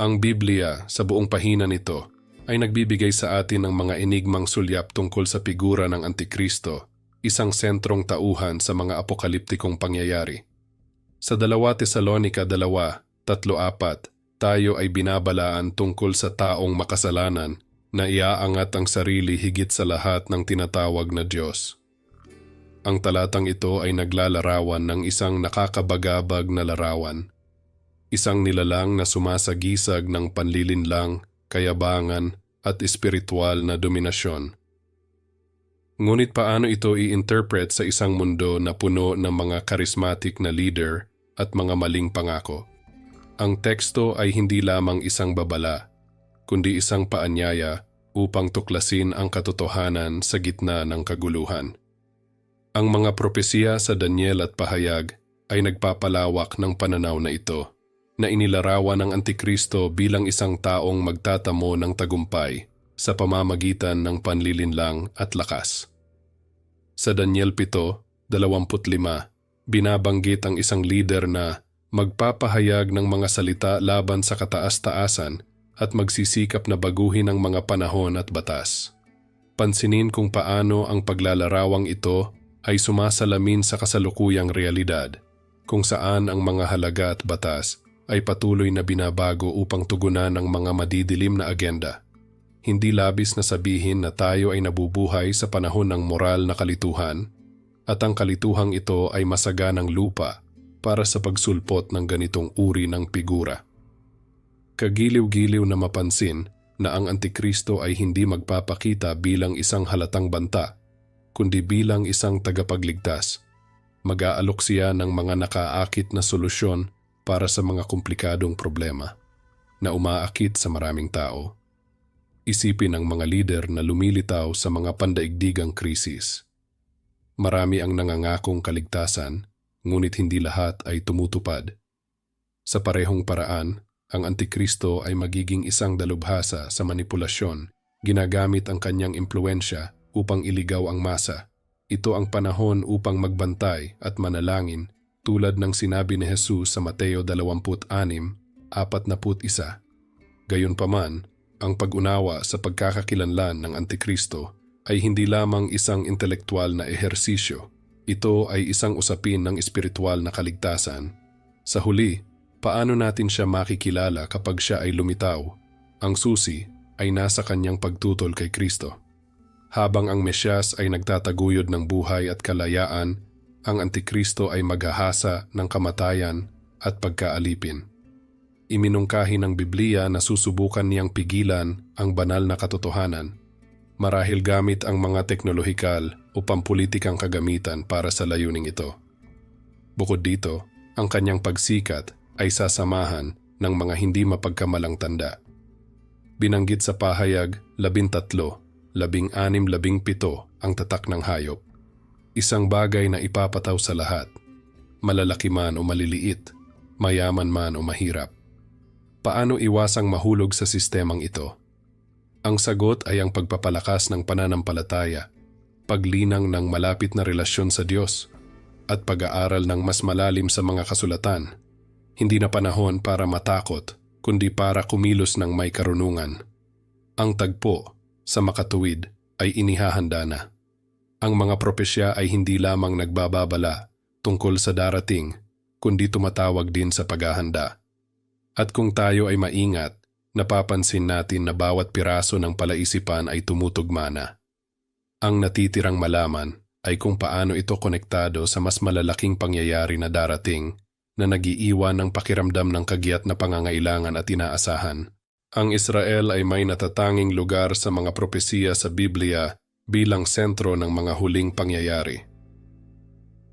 Ang Biblia sa buong pahina nito ay nagbibigay sa atin ng mga enigmang sulyap tungkol sa figura ng Antikristo, isang sentrong tauhan sa mga apokaliptikong pangyayari. Sa 2 Tesalonika 2, 3-4, tayo ay binabalaan tungkol sa taong makasalanan na iaangat ang sarili higit sa lahat ng tinatawag na Diyos. Ang talatang ito ay naglalarawan ng isang nakakabagabag na larawan. Isang nilalang na sumasagisag ng panlilinlang, kayabangan at espiritual na dominasyon. Ngunit paano ito i-interpret sa isang mundo na puno ng mga charismatic na leader at mga maling pangako? Ang teksto ay hindi lamang isang babala, kundi isang paanyaya upang tuklasin ang katotohanan sa gitna ng kaguluhan. Ang mga propesiya sa Daniel at Pahayag ay nagpapalawak ng pananaw na ito, na inilarawan ng Antikristo bilang isang taong magtatamo ng tagumpay sa pamamagitan ng panlilinlang at lakas. Sa Daniel 7, 25, binabanggit ang isang leader na magpapahayag ng mga salita laban sa kataas-taasan at magsisikap na baguhin ang mga panahon at batas. Pansinin kung paano ang paglalarawang ito ay sumasalamin sa kasalukuyang realidad, kung saan ang mga halaga at batas ay patuloy na binabago upang tugunan ang mga madidilim na agenda. Hindi labis na sabihin na tayo ay nabubuhay sa panahon ng moral na kalituhan at ang kalituhang ito ay masaganang lupa para sa pagsulpot ng ganitong uri ng figura. Kagiliw-giliw na mapansin na ang Antikristo ay hindi magpapakita bilang isang halatang banta, kundi bilang isang tagapagligtas. Mag-aalok siya ng mga nakaakit na solusyon para sa mga komplikadong problema na umaakit sa maraming tao. Isipin ang mga lider na lumilitaw sa mga pandaigdigang krisis. Marami ang nangangakong kaligtasan, ngunit hindi lahat ay tumutupad. Sa parehong paraan, ang Antikristo ay magiging isang dalubhasa sa manipulasyon, ginagamit ang kanyang impluensya upang iligaw ang masa. Ito ang panahon upang magbantay at manalangin tulad ng sinabi ni Jesus sa Mateo 26, 41. Gayunpaman, ang pag-unawa sa pagkakakilanlan ng Antikristo ay hindi lamang isang intelektual na ehersisyo. Ito ay isang usapin ng espiritual na kaligtasan. Sa huli, paano natin siya makikilala kapag siya ay lumitaw? Ang susi ay nasa kanyang pagtutol kay Kristo. Habang ang Mesyas ay nagtataguyod ng buhay at kalayaan, ang Antikristo ay maghahasa ng kamatayan at pagkaalipin. Iminungkahi ng Biblia na susubukan niyang pigilan ang banal na katotohanan marahil gamit ang mga teknolohikal o pampulitikang kagamitan para sa layuning ito. Bukod dito, ang kanyang pagsikat ay sasamahan ng mga hindi mapagkamalang tanda. Binanggit sa pahayag 13, 16, 17 ang tatak ng hayop. Isang bagay na ipapataw sa lahat, malalaki man o maliliit, mayaman man o mahirap. Paano iwasang mahulog sa sistemang ito? Ang sagot ay ang pagpapalakas ng pananampalataya, paglinang ng malapit na relasyon sa Diyos, at pag-aaral ng mas malalim sa mga kasulatan. Hindi na panahon para matakot, kundi para kumilos ng may karunungan. Ang tagpo sa makatuwid ay inihahanda na. Ang mga propesya ay hindi lamang nagbababala tungkol sa darating, kundi tumatawag din sa paghahanda. At kung tayo ay maingat, napapansin natin na bawat piraso ng palaisipan ay tumutugma na. Ang natitirang malaman ay kung paano ito konektado sa mas malalaking pangyayari na darating na nagiiwan ng pakiramdam ng kagiat na pangangailangan at inaasahan. Ang Israel ay may natatanging lugar sa mga propesiya sa Biblia bilang sentro ng mga huling pangyayari.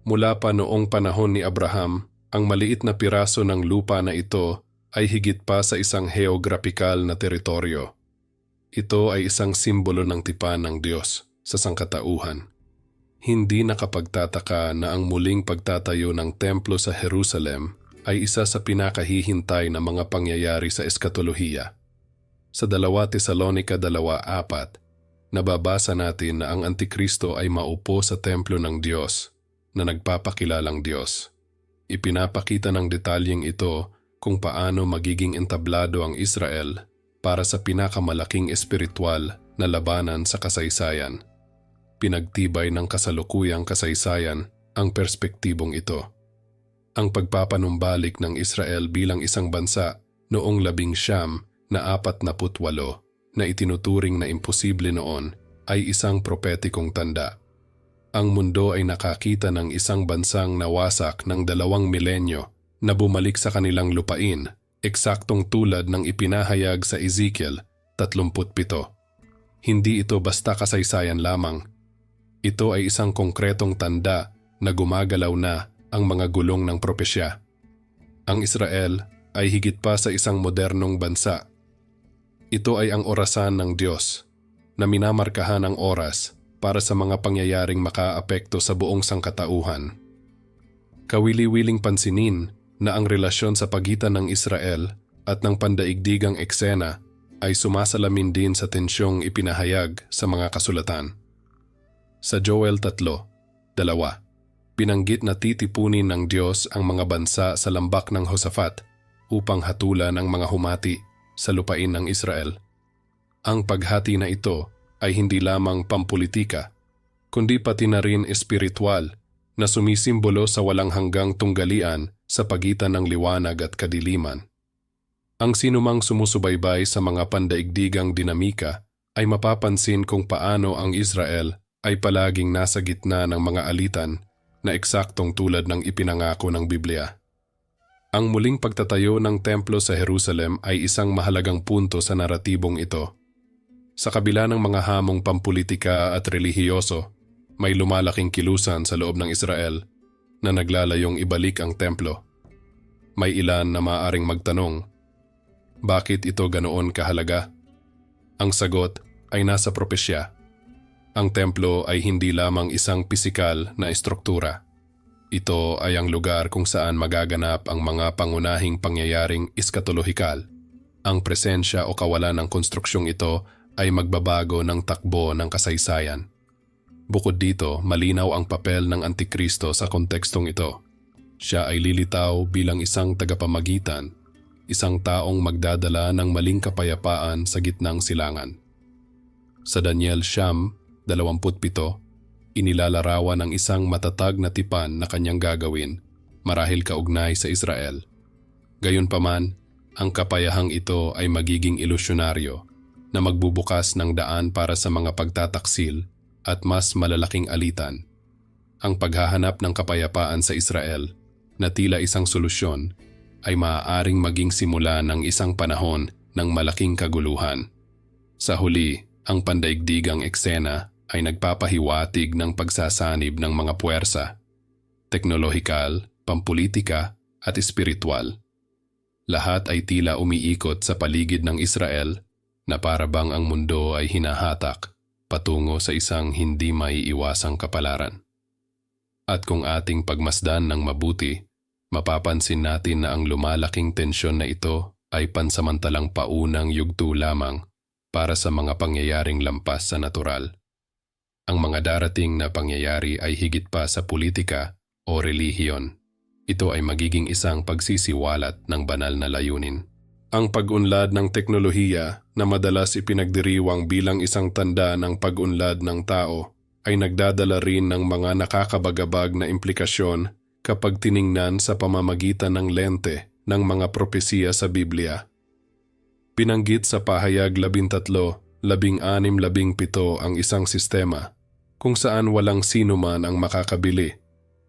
Mula pa noong panahon ni Abraham, ang maliit na piraso ng lupa na ito ay higit pa sa isang heograpikal na teritoryo. Ito ay isang simbolo ng tipan ng Diyos sa sangkatauhan. Hindi nakapagtataka na ang muling pagtatayo ng templo sa Jerusalem ay isa sa pinakahihintay na mga pangyayari sa eskatolohiya. Sa 2 Tesalonica 2.4, nababasa natin na ang Antikristo ay maupo sa templo ng Diyos na nagpapakilalang Diyos. Ipinapakita ng detalyeng ito kung paano magiging entablado ang Israel para sa pinakamalaking espiritual na labanan sa kasaysayan. Pinagtibay ng kasalukuyang kasaysayan ang perspektibong ito. Ang pagpapanumbalik ng Israel bilang isang bansa noong labing siyam na apat na putwalo na itinuturing na imposible noon ay isang propetikong tanda. Ang mundo ay nakakita ng isang bansang nawasak ng dalawang milenyo na bumalik sa kanilang lupain, eksaktong tulad ng ipinahayag sa Ezekiel 37. Hindi ito basta kasaysayan lamang. Ito ay isang konkretong tanda na gumagalaw na ang mga gulong ng propesya. Ang Israel ay higit pa sa isang modernong bansa. Ito ay ang orasan ng Diyos na minamarkahan ang oras para sa mga pangyayaring makaapekto sa buong sangkatauhan. Kawili-wiling pansinin na ang relasyon sa pagitan ng Israel at ng pandaigdigang eksena ay sumasalamin din sa tensyong ipinahayag sa mga kasulatan. Sa Joel 3, dalawa, pinanggit na titipunin ng Diyos ang mga bansa sa lambak ng Hosafat upang hatulan ang mga humati sa lupain ng Israel. Ang paghati na ito ay hindi lamang pampolitika, kundi pati na rin espiritual na sumisimbolo sa walang hanggang tunggalian sa pagitan ng liwanag at kadiliman. Ang sinumang sumusubaybay sa mga pandaigdigang dinamika ay mapapansin kung paano ang Israel ay palaging nasa gitna ng mga alitan na eksaktong tulad ng ipinangako ng Biblia. Ang muling pagtatayo ng templo sa Jerusalem ay isang mahalagang punto sa naratibong ito. Sa kabila ng mga hamong pampolitika at relihiyoso, may lumalaking kilusan sa loob ng Israel na naglalayong ibalik ang templo. May ilan na maaring magtanong, bakit ito ganoon kahalaga? Ang sagot ay nasa propesya. Ang templo ay hindi lamang isang pisikal na estruktura. Ito ay ang lugar kung saan magaganap ang mga pangunahing pangyayaring eskatolohikal. Ang presensya o kawalan ng konstruksyong ito ay magbabago ng takbo ng kasaysayan. Bukod dito, malinaw ang papel ng Antikristo sa kontekstong ito. Siya ay lilitaw bilang isang tagapamagitan isang taong magdadala ng maling kapayapaan sa gitnang silangan. Sa Daniel Siyam, 27, inilalarawan ang isang matatag na tipan na kanyang gagawin marahil kaugnay sa Israel. Gayunpaman, ang kapayahang ito ay magiging ilusyonaryo na magbubukas ng daan para sa mga pagtataksil at mas malalaking alitan. Ang paghahanap ng kapayapaan sa Israel na tila isang solusyon ay maaaring maging simula ng isang panahon ng malaking kaguluhan. Sa huli, ang pandaigdigang eksena ay nagpapahiwatig ng pagsasanib ng mga puwersa, teknolohikal, pampolitika at espiritual. Lahat ay tila umiikot sa paligid ng Israel na parabang ang mundo ay hinahatak patungo sa isang hindi maiiwasang kapalaran. At kung ating pagmasdan ng mabuti, mapapansin natin na ang lumalaking tensyon na ito ay pansamantalang paunang yugto lamang para sa mga pangyayaring lampas sa natural. Ang mga darating na pangyayari ay higit pa sa politika o relihiyon. Ito ay magiging isang pagsisiwalat ng banal na layunin. Ang pag-unlad ng teknolohiya na madalas ipinagdiriwang bilang isang tanda ng pag-unlad ng tao ay nagdadala rin ng mga nakakabagabag na implikasyon kapag tiningnan sa pamamagitan ng lente ng mga propesiya sa Biblia. Pinanggit sa pahayag 13, 16, 17 ang isang sistema kung saan walang sino man ang makakabili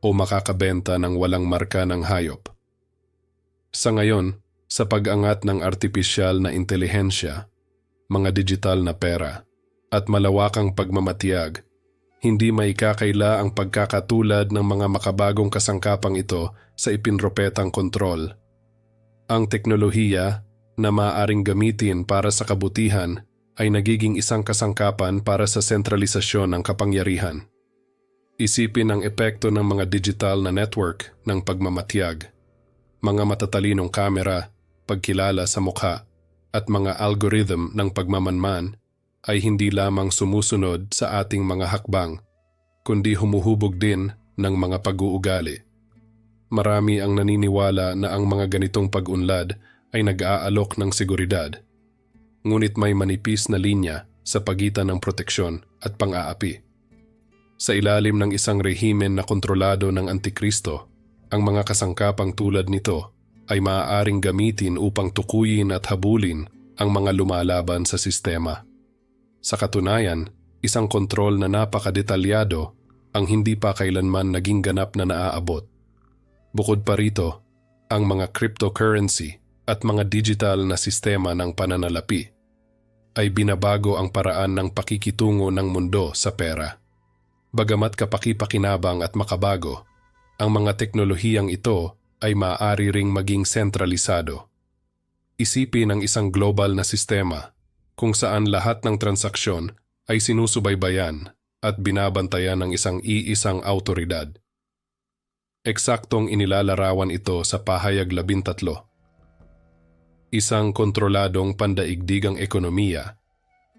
o makakabenta ng walang marka ng hayop. Sa ngayon, sa pag-angat ng artipisyal na intelihensya, mga digital na pera, at malawakang pagmamatiyag, hindi may kakaila ang pagkakatulad ng mga makabagong kasangkapang ito sa ipinropetang kontrol. Ang teknolohiya na maaaring gamitin para sa kabutihan ay nagiging isang kasangkapan para sa sentralisasyon ng kapangyarihan. Isipin ang epekto ng mga digital na network ng pagmamatiyag, mga matatalinong kamera, pagkilala sa mukha, at mga algorithm ng pagmamanman ay hindi lamang sumusunod sa ating mga hakbang, kundi humuhubog din ng mga pag-uugali. Marami ang naniniwala na ang mga ganitong pag-unlad ay nag-aalok ng seguridad. Ngunit may manipis na linya sa pagitan ng proteksyon at pang-aapi. Sa ilalim ng isang rehimen na kontrolado ng Antikristo, ang mga kasangkapang tulad nito ay maaaring gamitin upang tukuyin at habulin ang mga lumalaban sa sistema. Sa katunayan, isang kontrol na napakadetalyado ang hindi pa kailanman naging ganap na naaabot. Bukod pa rito, ang mga cryptocurrency at mga digital na sistema ng pananalapi ay binabago ang paraan ng pakikitungo ng mundo sa pera. Bagamat kapakipakinabang at makabago, ang mga teknolohiyang ito ay maaari ring maging sentralisado. Isipin ang isang global na sistema kung saan lahat ng transaksyon ay sinusubaybayan at binabantayan ng isang iisang autoridad. Eksaktong inilalarawan ito sa pahayag 13. Isang kontroladong pandaigdigang ekonomiya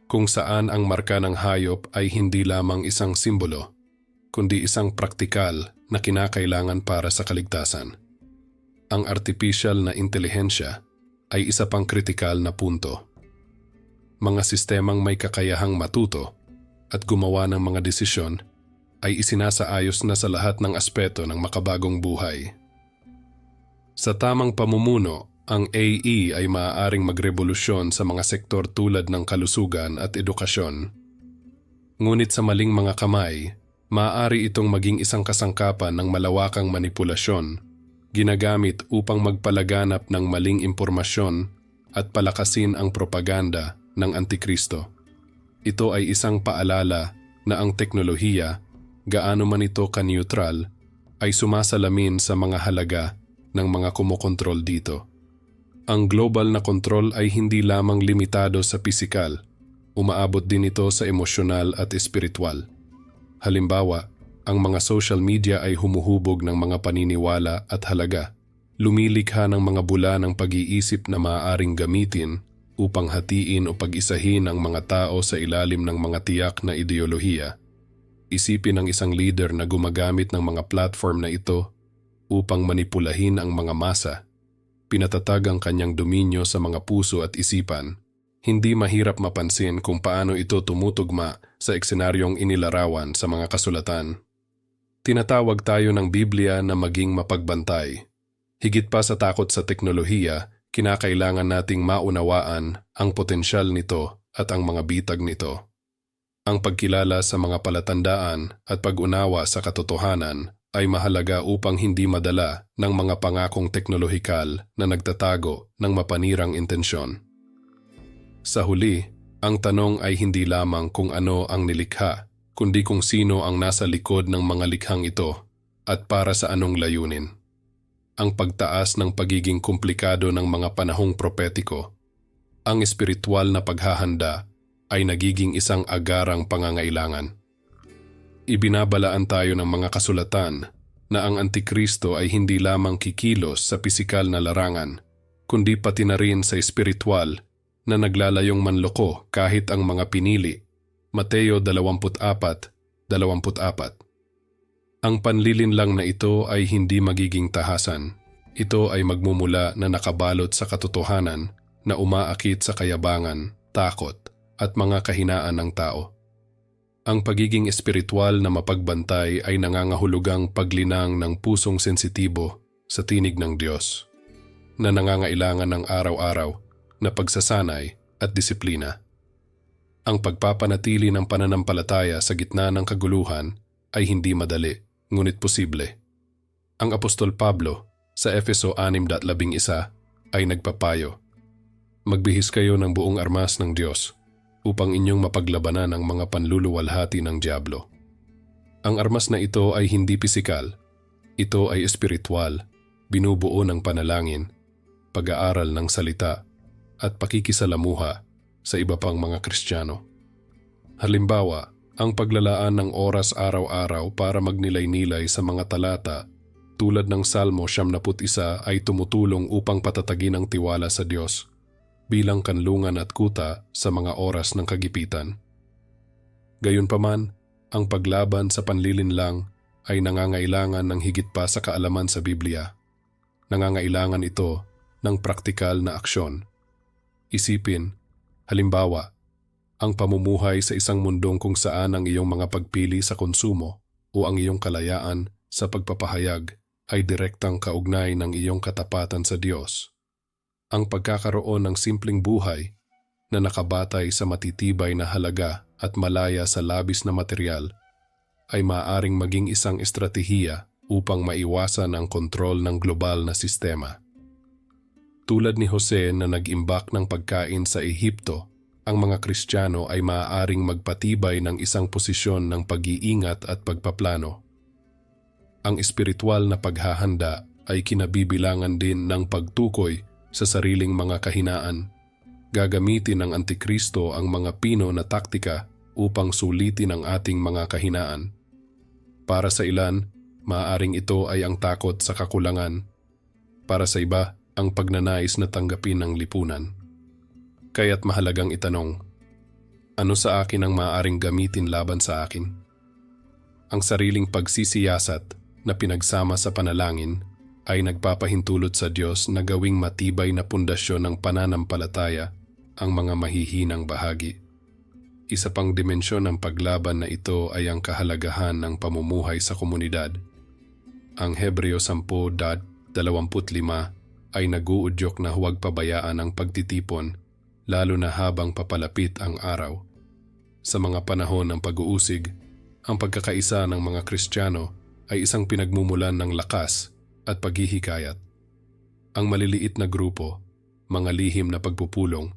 kung saan ang marka ng hayop ay hindi lamang isang simbolo, kundi isang praktikal na kinakailangan para sa kaligtasan. Ang artificial na intelihensya ay isa pang kritikal na punto. Mga sistemang may kakayahang matuto at gumawa ng mga desisyon ay isinasaayos na sa lahat ng aspeto ng makabagong buhay. Sa tamang pamumuno, ang AE ay maaaring magrevolusyon sa mga sektor tulad ng kalusugan at edukasyon. Ngunit sa maling mga kamay, maaari itong maging isang kasangkapan ng malawakang manipulasyon, ginagamit upang magpalaganap ng maling impormasyon at palakasin ang propaganda ng Antikristo. Ito ay isang paalala na ang teknolohiya, gaano man ito ka-neutral, ay sumasalamin sa mga halaga ng mga kumokontrol dito. Ang global na kontrol ay hindi lamang limitado sa pisikal, umaabot din ito sa emosyonal at espiritual. Halimbawa, ang mga social media ay humuhubog ng mga paniniwala at halaga, lumilikha ng mga bula ng pag-iisip na maaaring gamitin upang hatiin o pag-isahin ang mga tao sa ilalim ng mga tiyak na ideolohiya. Isipin ng isang leader na gumagamit ng mga platform na ito upang manipulahin ang mga masa pinatatag ang kanyang dominyo sa mga puso at isipan, hindi mahirap mapansin kung paano ito tumutugma sa eksenaryong inilarawan sa mga kasulatan. Tinatawag tayo ng Biblia na maging mapagbantay. Higit pa sa takot sa teknolohiya, kinakailangan nating maunawaan ang potensyal nito at ang mga bitag nito. Ang pagkilala sa mga palatandaan at pag-unawa sa katotohanan ay mahalaga upang hindi madala ng mga pangakong teknolohikal na nagtatago ng mapanirang intensyon. Sa huli, ang tanong ay hindi lamang kung ano ang nilikha, kundi kung sino ang nasa likod ng mga likhang ito at para sa anong layunin. Ang pagtaas ng pagiging komplikado ng mga panahong propetiko, ang espiritual na paghahanda ay nagiging isang agarang pangangailangan ibinabalaan tayo ng mga kasulatan na ang Antikristo ay hindi lamang kikilos sa pisikal na larangan, kundi pati na rin sa espiritual na naglalayong manloko kahit ang mga pinili. Mateo 24, 24 Ang panlilinlang na ito ay hindi magiging tahasan. Ito ay magmumula na nakabalot sa katotohanan na umaakit sa kayabangan, takot, at mga kahinaan ng tao. Ang pagiging espiritual na mapagbantay ay nangangahulugang paglinang ng pusong sensitibo sa tinig ng Diyos, na nangangailangan ng araw-araw na pagsasanay at disiplina. Ang pagpapanatili ng pananampalataya sa gitna ng kaguluhan ay hindi madali, ngunit posible. Ang Apostol Pablo sa Efeso 6.11 ay nagpapayo, Magbihis kayo ng buong armas ng Diyos upang inyong mapaglabanan ang mga panluluwalhati ng Diablo. Ang armas na ito ay hindi pisikal, ito ay espiritual, binubuo ng panalangin, pag-aaral ng salita, at pakikisalamuha sa iba pang mga Kristiyano. Halimbawa, ang paglalaan ng oras araw-araw para magnilay-nilay sa mga talata tulad ng Salmo 71 ay tumutulong upang patatagin ang tiwala sa Diyos bilang kanlungan at kuta sa mga oras ng kagipitan. Gayunpaman, ang paglaban sa panlilinlang ay nangangailangan ng higit pa sa kaalaman sa Biblia. Nangangailangan ito ng praktikal na aksyon. Isipin, halimbawa, ang pamumuhay sa isang mundong kung saan ang iyong mga pagpili sa konsumo o ang iyong kalayaan sa pagpapahayag ay direktang kaugnay ng iyong katapatan sa Diyos. Ang pagkakaroon ng simpleng buhay na nakabatay sa matitibay na halaga at malaya sa labis na material ay maaaring maging isang estratehiya upang maiwasan ang kontrol ng global na sistema. Tulad ni Jose na nag-imbak ng pagkain sa Ehipto, ang mga Kristiyano ay maaaring magpatibay ng isang posisyon ng pag-iingat at pagpaplano. Ang espiritual na paghahanda ay kinabibilangan din ng pagtukoy sa sariling mga kahinaan. Gagamitin ng Antikristo ang mga pino na taktika upang sulitin ang ating mga kahinaan. Para sa ilan, maaaring ito ay ang takot sa kakulangan. Para sa iba, ang pagnanais na tanggapin ng lipunan. Kaya't mahalagang itanong, ano sa akin ang maaaring gamitin laban sa akin? Ang sariling pagsisiyasat na pinagsama sa panalangin ay nagpapahintulot sa Diyos na gawing matibay na pundasyon ng pananampalataya ang mga mahihinang bahagi. Isa pang dimensyon ng paglaban na ito ay ang kahalagahan ng pamumuhay sa komunidad. Ang Hebreo 10.25 ay naguudyok na huwag pabayaan ang pagtitipon lalo na habang papalapit ang araw. Sa mga panahon ng pag-uusig, ang pagkakaisa ng mga Kristiyano ay isang pinagmumulan ng lakas at paghihikayat. Ang maliliit na grupo, mga lihim na pagpupulong,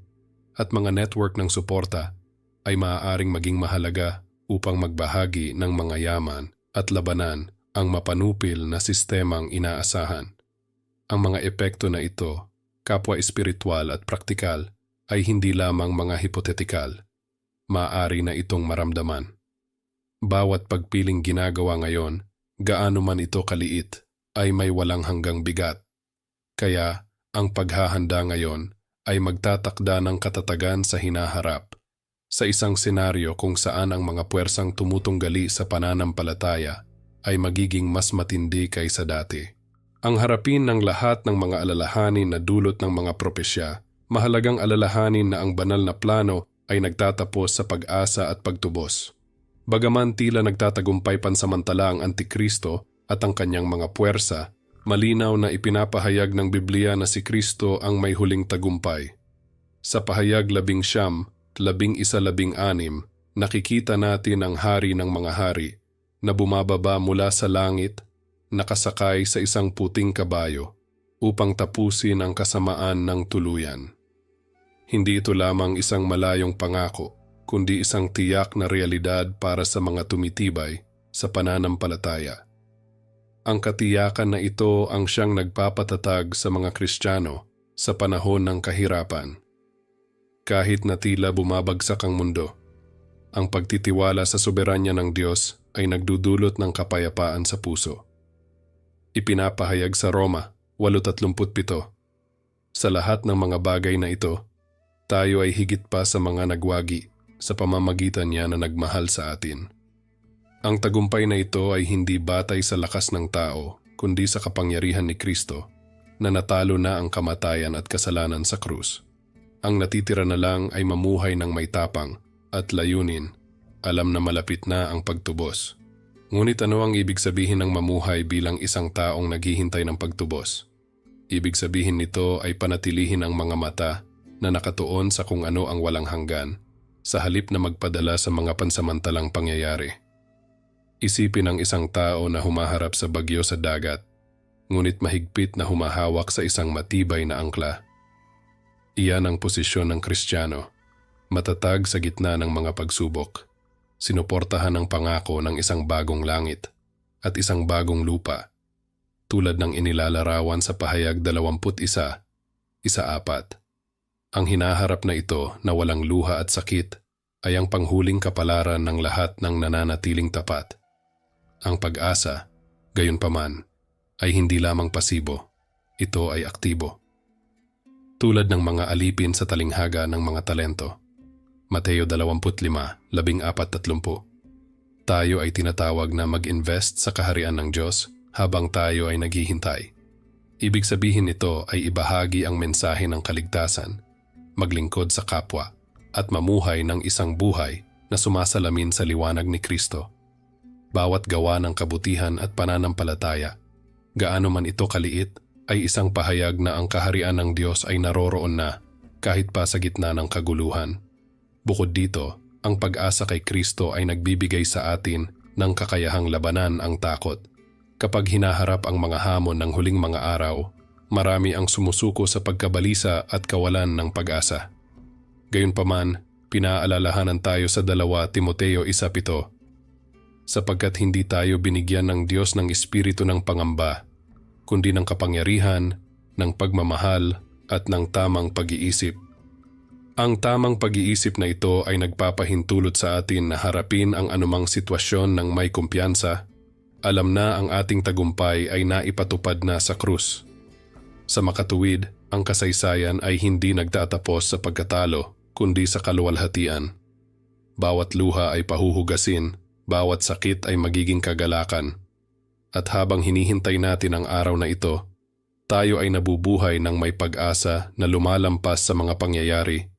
at mga network ng suporta ay maaaring maging mahalaga upang magbahagi ng mga yaman at labanan ang mapanupil na sistemang inaasahan. Ang mga epekto na ito, kapwa espiritual at praktikal, ay hindi lamang mga hipotetikal. Maaari na itong maramdaman. Bawat pagpiling ginagawa ngayon, gaano man ito kaliit, ay may walang hanggang bigat. Kaya, ang paghahanda ngayon ay magtatakda ng katatagan sa hinaharap sa isang senaryo kung saan ang mga puwersang tumutunggali sa pananampalataya ay magiging mas matindi kaysa dati. Ang harapin ng lahat ng mga alalahanin na dulot ng mga propesya, mahalagang alalahanin na ang banal na plano ay nagtatapos sa pag-asa at pagtubos. Bagaman tila nagtatagumpay pansamantala ang Antikristo at ang kanyang mga puwersa, malinaw na ipinapahayag ng Biblia na si Kristo ang may huling tagumpay. Sa pahayag labing siyam, labing isa labing anim, nakikita natin ang hari ng mga hari na bumababa mula sa langit, nakasakay sa isang puting kabayo upang tapusin ang kasamaan ng tuluyan. Hindi ito lamang isang malayong pangako, kundi isang tiyak na realidad para sa mga tumitibay sa pananampalataya. Ang katiyakan na ito ang siyang nagpapatatag sa mga Kristiyano sa panahon ng kahirapan kahit na tila bumabagsak ang mundo. Ang pagtitiwala sa soberanya ng Diyos ay nagdudulot ng kapayapaan sa puso. Ipinapahayag sa Roma 8.37 Sa lahat ng mga bagay na ito, tayo ay higit pa sa mga nagwagi sa pamamagitan niya na nagmahal sa atin. Ang tagumpay na ito ay hindi batay sa lakas ng tao, kundi sa kapangyarihan ni Kristo na natalo na ang kamatayan at kasalanan sa krus. Ang natitira na lang ay mamuhay ng may tapang at layunin. Alam na malapit na ang pagtubos. Ngunit ano ang ibig sabihin ng mamuhay bilang isang taong naghihintay ng pagtubos? Ibig sabihin nito ay panatilihin ang mga mata na nakatuon sa kung ano ang walang hanggan sa halip na magpadala sa mga pansamantalang pangyayari. Isipin ang isang tao na humaharap sa bagyo sa dagat, ngunit mahigpit na humahawak sa isang matibay na angkla. Iyan ang posisyon ng Kristiyano, matatag sa gitna ng mga pagsubok, sinuportahan ang pangako ng isang bagong langit at isang bagong lupa, tulad ng inilalarawan sa pahayag 21, isa apat. Ang hinaharap na ito na walang luha at sakit ay ang panghuling kapalaran ng lahat ng nananatiling tapat. Ang pag-asa, gayon paman, ay hindi lamang pasibo, ito ay aktibo tulad ng mga alipin sa talinghaga ng mga talento. Mateo 25, 14-30 Tayo ay tinatawag na mag-invest sa kaharian ng Diyos habang tayo ay naghihintay. Ibig sabihin nito ay ibahagi ang mensahe ng kaligtasan, maglingkod sa kapwa, at mamuhay ng isang buhay na sumasalamin sa liwanag ni Kristo. Bawat gawa ng kabutihan at pananampalataya, gaano man ito kaliit, ay isang pahayag na ang kaharian ng Diyos ay naroroon na kahit pa sa gitna ng kaguluhan. Bukod dito, ang pag-asa kay Kristo ay nagbibigay sa atin ng kakayahang labanan ang takot. Kapag hinaharap ang mga hamon ng huling mga araw, marami ang sumusuko sa pagkabalisa at kawalan ng pag-asa. Gayunpaman, pinaalalahanan tayo sa dalawa Timoteo 1.7 sapagkat hindi tayo binigyan ng Diyos ng espiritu ng pangamba, kundi ng kapangyarihan, ng pagmamahal at ng tamang pag-iisip. Ang tamang pag-iisip na ito ay nagpapahintulot sa atin na harapin ang anumang sitwasyon ng may kumpiyansa. Alam na ang ating tagumpay ay naipatupad na sa krus. Sa makatuwid, ang kasaysayan ay hindi nagtatapos sa pagkatalo, kundi sa kaluwalhatian. Bawat luha ay pahuhugasin, bawat sakit ay magiging kagalakan. At habang hinihintay natin ang araw na ito, tayo ay nabubuhay ng may pag-asa na lumalampas sa mga pangyayari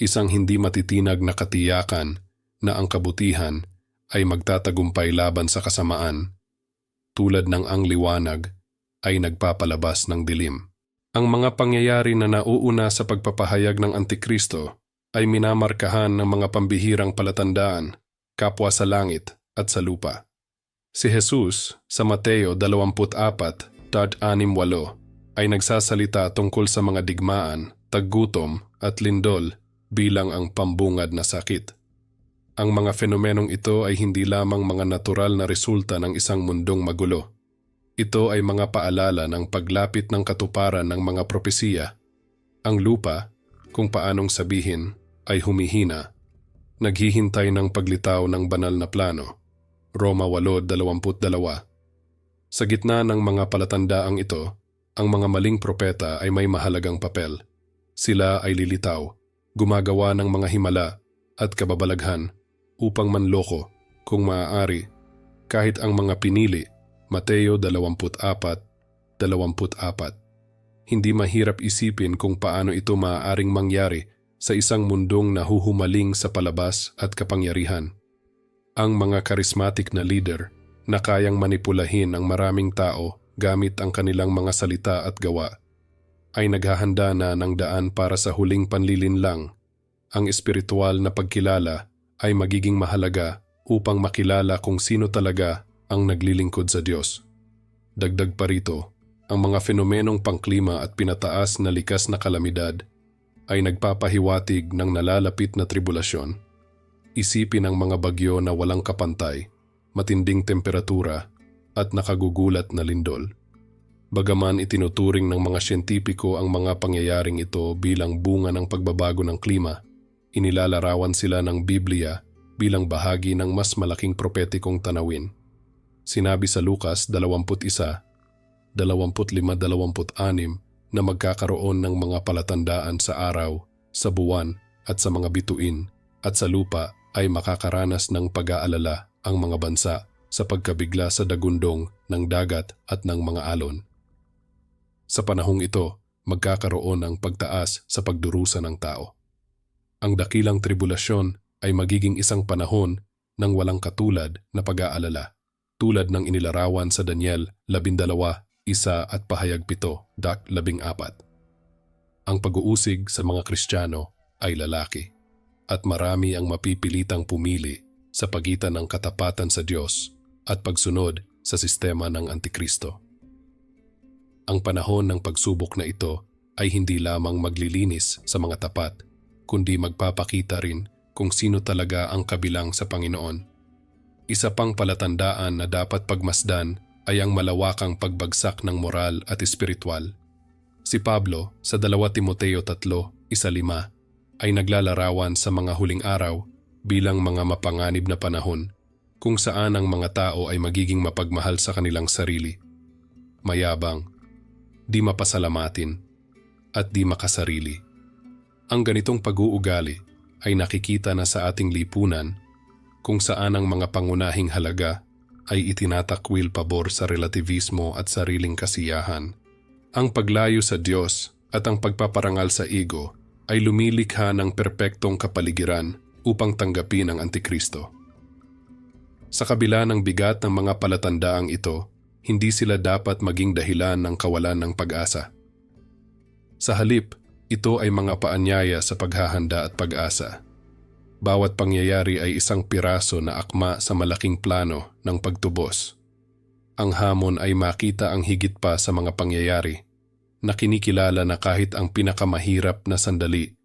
isang hindi matitinag na katiyakan na ang kabutihan ay magtatagumpay laban sa kasamaan, tulad ng ang liwanag ay nagpapalabas ng dilim. Ang mga pangyayari na nauuna sa pagpapahayag ng Antikristo ay minamarkahan ng mga pambihirang palatandaan, kapwa sa langit at sa lupa. Si Jesus sa Mateo 24.68 ay nagsasalita tungkol sa mga digmaan, taggutom at lindol bilang ang pambungad na sakit. Ang mga fenomenong ito ay hindi lamang mga natural na resulta ng isang mundong magulo. Ito ay mga paalala ng paglapit ng katuparan ng mga propesiya. Ang lupa, kung paanong sabihin, ay humihina. Naghihintay ng paglitaw ng banal na plano. Roma 8.22 Sa gitna ng mga palatandaang ito, ang mga maling propeta ay may mahalagang papel. Sila ay lilitaw gumagawa ng mga himala at kababalaghan upang manloko kung maaari kahit ang mga pinili Mateo 24, 24. Hindi mahirap isipin kung paano ito maaaring mangyari sa isang mundong nahuhumaling sa palabas at kapangyarihan. Ang mga charismatic na leader na kayang manipulahin ang maraming tao gamit ang kanilang mga salita at gawa ay naghahanda na ng daan para sa huling panlilinlang. Ang espiritual na pagkilala ay magiging mahalaga upang makilala kung sino talaga ang naglilingkod sa Diyos. Dagdag pa rito, ang mga fenomenong pangklima at pinataas na likas na kalamidad ay nagpapahiwatig ng nalalapit na tribulasyon. Isipin ang mga bagyo na walang kapantay, matinding temperatura at nakagugulat na lindol. Bagaman itinuturing ng mga siyentipiko ang mga pangyayaring ito bilang bunga ng pagbabago ng klima, inilalarawan sila ng Biblia bilang bahagi ng mas malaking propetikong tanawin. Sinabi sa Lukas 21, 25-26 na magkakaroon ng mga palatandaan sa araw, sa buwan at sa mga bituin at sa lupa ay makakaranas ng pag-aalala ang mga bansa sa pagkabigla sa dagundong ng dagat at ng mga alon. Sa panahong ito, magkakaroon ng pagtaas sa pagdurusa ng tao. Ang dakilang tribulasyon ay magiging isang panahon ng walang katulad na pag-aalala, tulad ng inilarawan sa Daniel 12, isa at pahayag 7, dak 14. Ang pag-uusig sa mga Kristiyano ay lalaki, at marami ang mapipilitang pumili sa pagitan ng katapatan sa Diyos at pagsunod sa sistema ng Antikristo. Ang panahon ng pagsubok na ito ay hindi lamang maglilinis sa mga tapat, kundi magpapakita rin kung sino talaga ang kabilang sa Panginoon. Isa pang palatandaan na dapat pagmasdan ay ang malawakang pagbagsak ng moral at espiritual. Si Pablo sa 2 Timoteo 3, isa lima, ay naglalarawan sa mga huling araw bilang mga mapanganib na panahon kung saan ang mga tao ay magiging mapagmahal sa kanilang sarili. Mayabang, di mapasalamatin, at di makasarili. Ang ganitong pag-uugali ay nakikita na sa ating lipunan kung saan ang mga pangunahing halaga ay itinatakwil pabor sa relativismo at sariling kasiyahan. Ang paglayo sa Diyos at ang pagpaparangal sa ego ay lumilikha ng perpektong kapaligiran upang tanggapin ang Antikristo. Sa kabila ng bigat ng mga palatandaang ito, hindi sila dapat maging dahilan ng kawalan ng pag-asa. Sa halip, ito ay mga paanyaya sa paghahanda at pag-asa. Bawat pangyayari ay isang piraso na akma sa malaking plano ng pagtubos. Ang hamon ay makita ang higit pa sa mga pangyayari na kinikilala na kahit ang pinakamahirap na sandali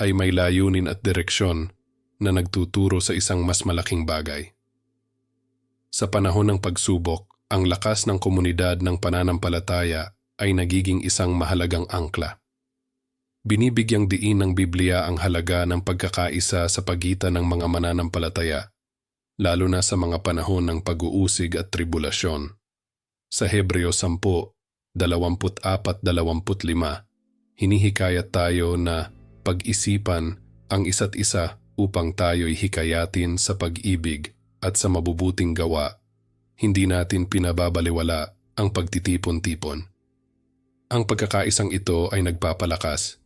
ay may layunin at direksyon na nagtuturo sa isang mas malaking bagay. Sa panahon ng pagsubok, ang lakas ng komunidad ng pananampalataya ay nagiging isang mahalagang angkla. Binibigyang diin ng Biblia ang halaga ng pagkakaisa sa pagitan ng mga mananampalataya, lalo na sa mga panahon ng pag-uusig at tribulasyon. Sa Hebreo 10, 24-25, hinihikayat tayo na pag-isipan ang isa't isa upang tayo'y hikayatin sa pag-ibig at sa mabubuting gawa. Hindi natin pinababaliwala ang pagtitipon-tipon. Ang pagkakaisang ito ay nagpapalakas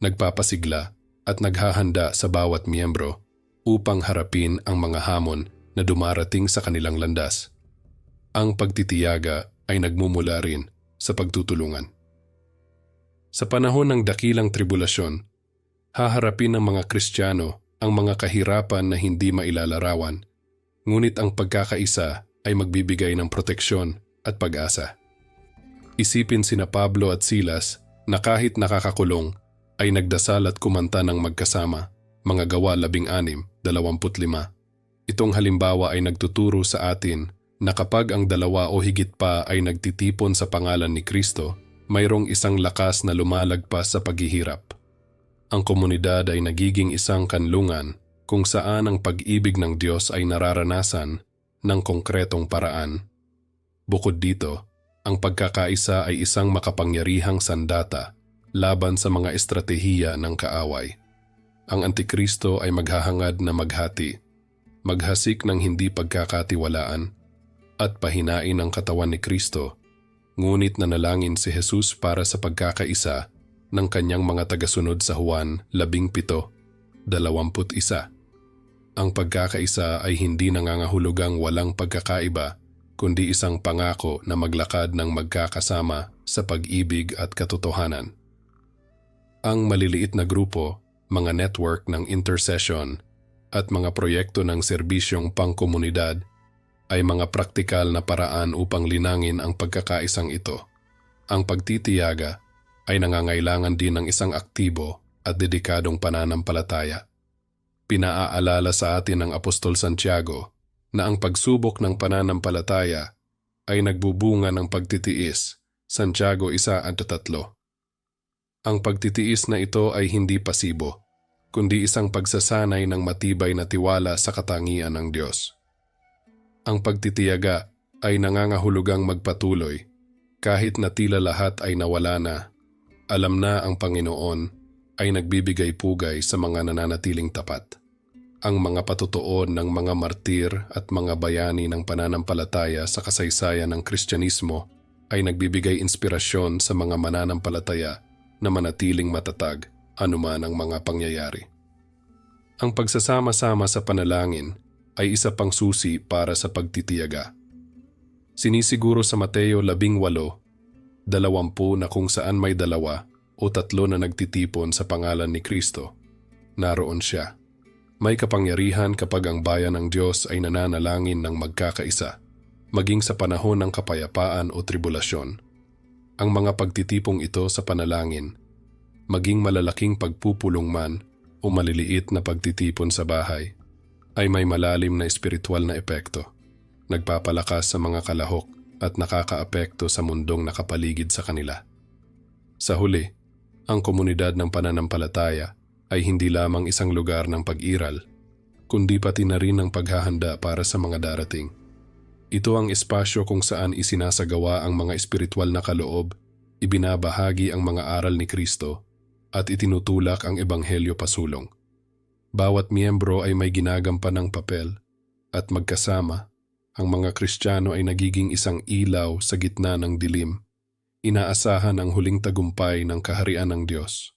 nagpapasigla at naghahanda sa bawat miyembro upang harapin ang mga hamon na dumarating sa kanilang landas. Ang pagtitiyaga ay nagmumula rin sa pagtutulungan. Sa panahon ng dakilang tribulasyon, haharapin ng mga Kristiyano ang mga kahirapan na hindi mailalarawan, ngunit ang pagkakaisa ay magbibigay ng proteksyon at pag-asa. Isipin sina Pablo at Silas na kahit nakakakulong ay nagdasal at kumanta ng magkasama, mga gawa labing anim, dalawamput lima. Itong halimbawa ay nagtuturo sa atin na kapag ang dalawa o higit pa ay nagtitipon sa pangalan ni Kristo, mayroong isang lakas na lumalagpas sa paghihirap. Ang komunidad ay nagiging isang kanlungan kung saan ang pag-ibig ng Diyos ay nararanasan ng konkretong paraan. Bukod dito, ang pagkakaisa ay isang makapangyarihang sandata laban sa mga estratehiya ng kaaway. Ang Antikristo ay maghahangad na maghati, maghasik ng hindi pagkakatiwalaan, at pahinain ang katawan ni Kristo, ngunit nanalangin si Jesus para sa pagkakaisa ng kanyang mga tagasunod sa Juan 17, 21. Ang pagkakaisa ay hindi nangangahulugang walang pagkakaiba, kundi isang pangako na maglakad ng magkakasama sa pag-ibig at katotohanan. Ang maliliit na grupo, mga network ng intercession, at mga proyekto ng serbisyong pangkomunidad ay mga praktikal na paraan upang linangin ang pagkakaisang ito. Ang pagtitiyaga ay nangangailangan din ng isang aktibo at dedikadong pananampalataya. Pinaaalala sa atin ng Apostol Santiago na ang pagsubok ng pananampalataya ay nagbubunga ng pagtitiis, Santiago 1 at 3. Ang pagtitiis na ito ay hindi pasibo, kundi isang pagsasanay ng matibay na tiwala sa katangian ng Diyos. Ang pagtitiyaga ay nangangahulugang magpatuloy kahit na tila lahat ay nawala na. Alam na ang Panginoon ay nagbibigay pugay sa mga nananatiling tapat. Ang mga patutuon ng mga martir at mga bayani ng pananampalataya sa kasaysayan ng Kristyanismo ay nagbibigay inspirasyon sa mga mananampalataya na manatiling matatag anuman ang mga pangyayari. Ang pagsasama-sama sa panalangin ay isa pang susi para sa pagtitiyaga. Sinisiguro sa Mateo 18, dalawampu na kung saan may dalawa o tatlo na nagtitipon sa pangalan ni Kristo, naroon siya. May kapangyarihan kapag ang bayan ng Diyos ay nananalangin ng magkakaisa, maging sa panahon ng kapayapaan o tribulasyon ang mga pagtitipong ito sa panalangin, maging malalaking pagpupulong man o maliliit na pagtitipon sa bahay, ay may malalim na espiritual na epekto, nagpapalakas sa mga kalahok at nakakaapekto sa mundong nakapaligid sa kanila. Sa huli, ang komunidad ng pananampalataya ay hindi lamang isang lugar ng pag-iral, kundi pati na rin ng paghahanda para sa mga darating. Ito ang espasyo kung saan isinasagawa ang mga espiritual na kaloob, ibinabahagi ang mga aral ni Kristo, at itinutulak ang ebanghelyo pasulong. Bawat miyembro ay may ginagampan ng papel, at magkasama, ang mga Kristiyano ay nagiging isang ilaw sa gitna ng dilim. Inaasahan ang huling tagumpay ng kaharian ng Diyos.